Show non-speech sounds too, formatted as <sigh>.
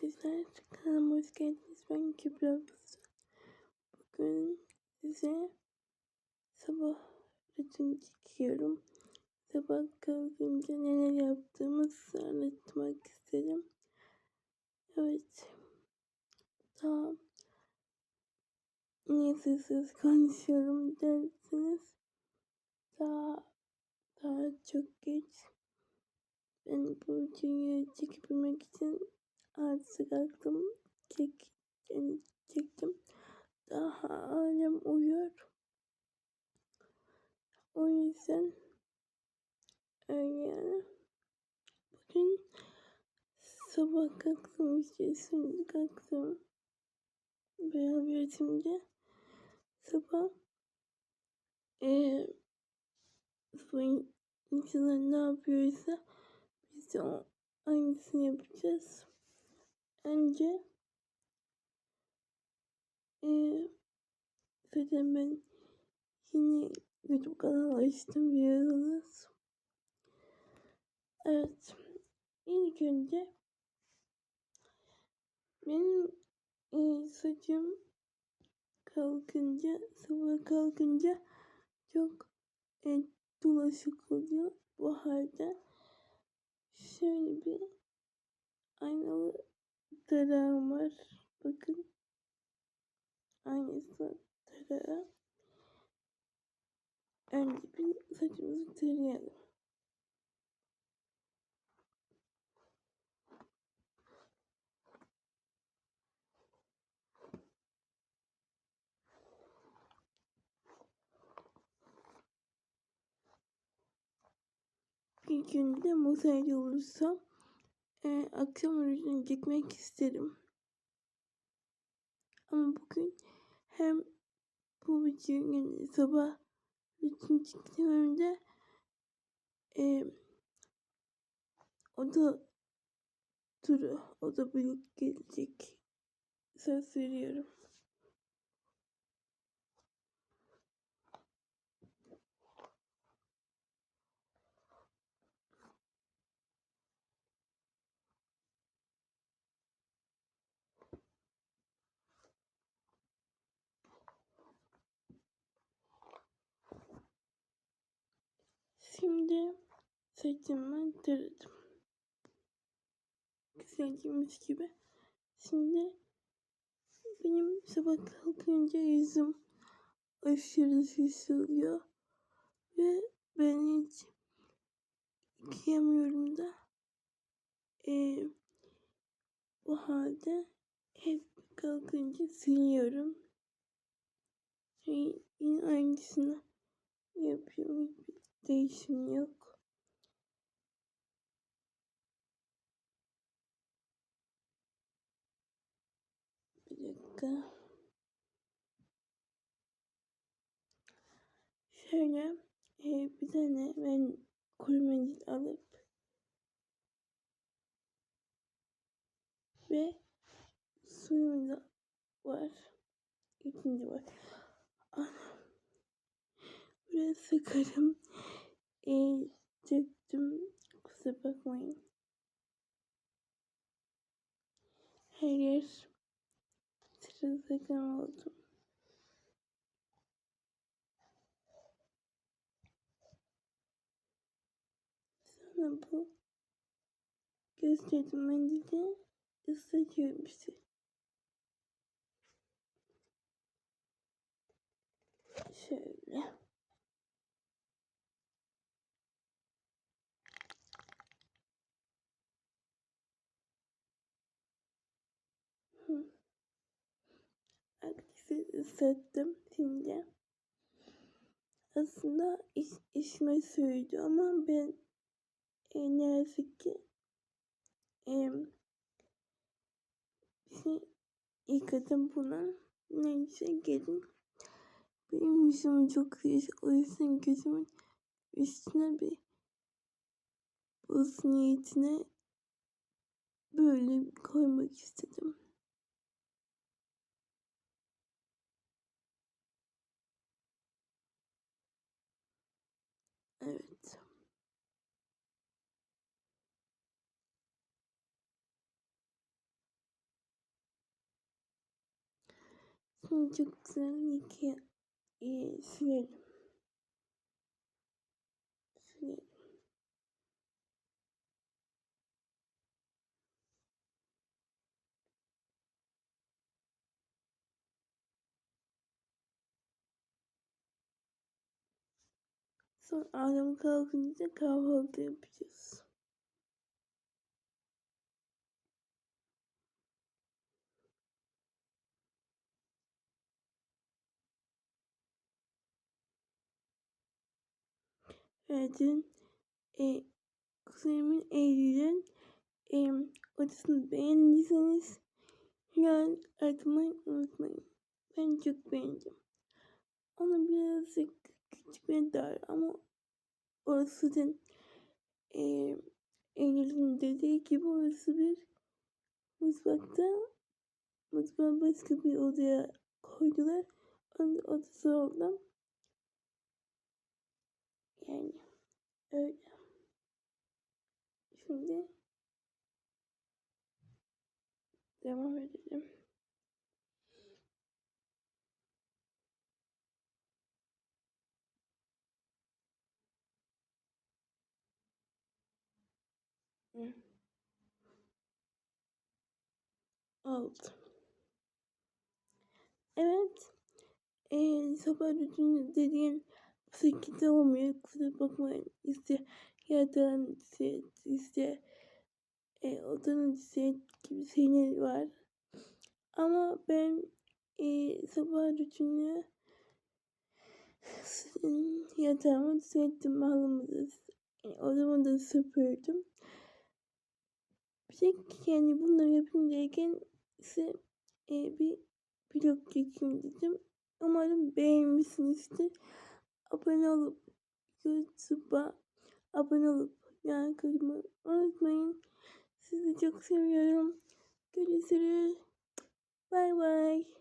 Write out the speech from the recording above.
Sizler kanalıma hoş geldiniz. Ben Kübra. Bugün size sabah rutin çekiyorum. Sabah kalkınca neler yaptığımı size anlatmak istedim. Evet. Daha niye sessiz konuşuyorum dersiniz. Daha daha çok geç. Ben bu videoyu çekebilmek için artık aklım çek, çektim. Daha alem uyuyor. O yüzden yani. Bugün sabah kalktım işte şimdi kalktım. Beraber şimdi sabah ee, sabah insanlar ne yapıyorsa biz de o aynısını yapacağız. Önce e, zaten ben yeni YouTube kanalı açtım biliyorsunuz. Evet. İlk önce benim e, saçım kalkınca sabah kalkınca çok e, dolaşık oluyor. Bu halde şöyle bir aynalı tarağım var. Bakın. Aynısı tarağı. Önce bir saçımızı tarayalım. Bir günde müsait olursam e, akşam rujunu çekmek isterim. Ama bugün hem bu video yani sabah rutin çektim hem de e, o da turu o da birlikte gelecek. Söz veriyorum. Şimdi saçımı taradım. Güzelciymiş gibi. Şimdi benim sabah kalkınca yüzüm aşırı şiş oluyor. Ve ben hiç yıkayamıyorum da. Ee, bu halde hep kalkınca siliyorum. Yine aynısını yapıyorum. Değişim yok. Bir dakika. Şöyle e, bir tane ben kuru mendil alıp ve suyum da var. İkinci var. Ana. Buraya sıkarım. E, döktüm. Kusura bakmayın. Her yer sırılsıklam oldum. Sonra bu gösterdim mendili ıslatıyorum işte. Şöyle. Islattım şimdi. Aslında iş, işime suydu ama ben e, ne yazık ki e, şey yıkadım buna. Neyse gelin. Benim yüzüm çok sıcak. O yüzden gözümün üstüne bir buz niyetine böyle koymak istedim. Evet. Şimdi çok güzel iki e, silelim. Sonra akşam kalkınca kahvaltı yapacağız. Dün e, kuzenimin Eylül'ün e, odasını beğendiyseniz yani atmayı unutmayın. Ben çok beğendim. Ona birazcık ve dar ama orası da e, Eylül'ün dediği gibi orası bir mutfakta mutfağı başka bir odaya koydular. Onun da odası oldu. Yani öyle. Şimdi devam edelim. Oldu. Evet. Ee, sabah rutini dediğin bu şekilde olmuyor. Kusura bakmayın. İşte yatağın set, işte e, odanın set gibi şeyler var. Ama ben e, sabah rutinini <sighs> yatağımı düzelttim. Halımı da odamı da süpürdüm. Tek yani bunları derken ise e, bir vlog çekeyim dedim. Umarım beğenmişsinizdir. Abone olup YouTube'a abone olup yani kırmayı unutmayın. Sizi çok seviyorum. Görüşürüz. Bye bye.